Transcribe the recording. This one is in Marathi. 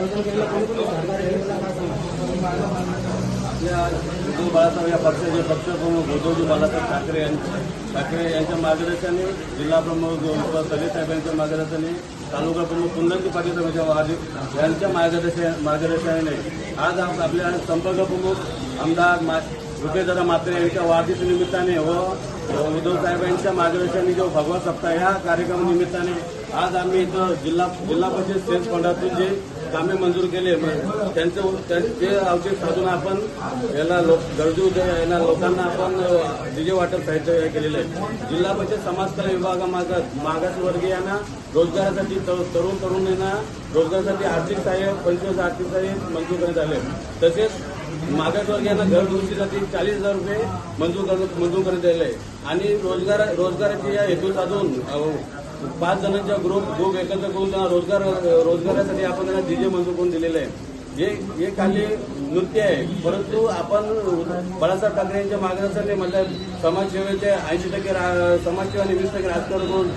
उद्धव बाळासाहेब या पक्षाचे पक्षप्रमुख उद्धवजी बाळासाहेब ठाकरे यांचे ठाकरे यांच्या मार्गदर्शनाने जिल्हा प्रमुख सगळे साहेब यांच्या मार्गदर्शनाने तालुका प्रमुख कुंदनजी पाटील साहेबांच्या यांच्या मार्गदर्शन मार्गदर्शनाने आज आपल्या संपर्क प्रमुख आमदार मा रुपेदादा म्हात्रे यांच्या वाढदिवस निमित्ताने व उद्धव साहेबांच्या मार्गदर्शनाने जो भगवा सप्ताह या कार्यक्रमानिमित्ताने आज आम्ही इथं जिल्हा जिल्हा परिषद सेल्स फंडातून जे कामे मंजूर केले त्यांचं ते औषध साधून आपण याला लोक गरजू यांना लोकांना आपण डीजे वाटप साहित्य हे केलेलं आहे. जिल्हा परिषद समाज कल्याण विभागामार्फत मागासवर्गीयांना रोजगारासाठी तरुण तरुणींना रोजगारासाठी आर्थिक सहाय्य पंचवीस आर्थिक सहाय्य मंजूर करण्यात आले. तसेच मागासवर्गीयांना घर दुरुस्तीसाठी चाळीस हजार रुपये मंजूर कर- मंजूर करण्यात आले आणि रोजगार रोजगाराची या हेतू साधून पाच जणांच्या ग्रुप ग्रुप एकत्र करून त्यांना रोजगार रोजगारासाठी आपण त्यांना डीजे मंजूर करून दिलेले आहे. हे हे खाली नृत्य आहे. परंतु आपण बाळासाहेब ठाकरे यांच्या मार्गदर्शनाने म्हटलं समाजसेवेचे ऐंशी टक्के रा- समाजसेवा आणि वीस टक्के राजकारण करून